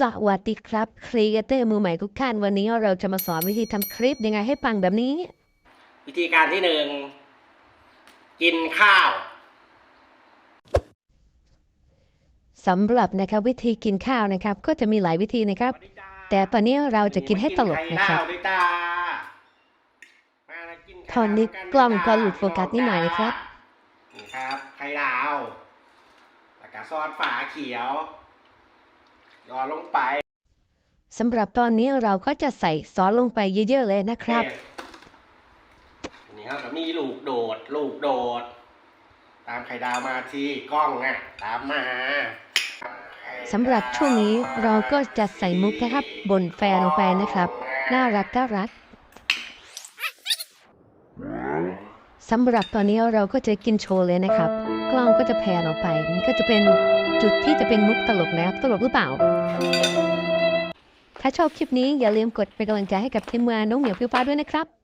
สวัสดีครับครีเอเตอร์มือใหม่ทุกท่านวันนี้เราจะมาสอนวิธีทำคลิปยังไงให้ปังแบบนี้ วิธีการที่หนึ่งกินข้าวสำหรับนะครับวิธีกินข้าวนะครับ ก็จะมีหลายวิธีนะครับ แต่ตอนนี้เราจะกินให้ตลกนะครับกิไข่ดาวด้วยจ้ามาแล้วกินไข่ตอนนี้ดาวกล้องก็จ้าหลุดโฟกัสนิดหน่อยนะครับนี่ครับไข่ดาวแล้วก็ซอสฝาเขียว หยอดลงไปสำหรับตอนนี้เราก็จะใส่ซอสลงไปเยอะๆเลยนะครับ นี่ครับแล้วมีลูกโดด ลูกโดด ตามไข่ดาวมาที่กล้องอะตามมาสำหรับช่วงนี้เราก็จะใส่มุกนะครับ บนแฟนลงไปนะครับ น่ารักน่ารัก สำหรับตอนนี้เราก็จะกินโชว์เลยนะครับ กล้องก็จะแพนออกไปนี่ก็จะเป็นจุดที่จะเป็นมุกตลกนะครับตลกหรือเปล่า ถ้าชอบคลิปนี้อย่าลืมกดเป็นกำลังใจให้กับทีมงานน้องเหมียวพิวฟ้าด้วยนะครับ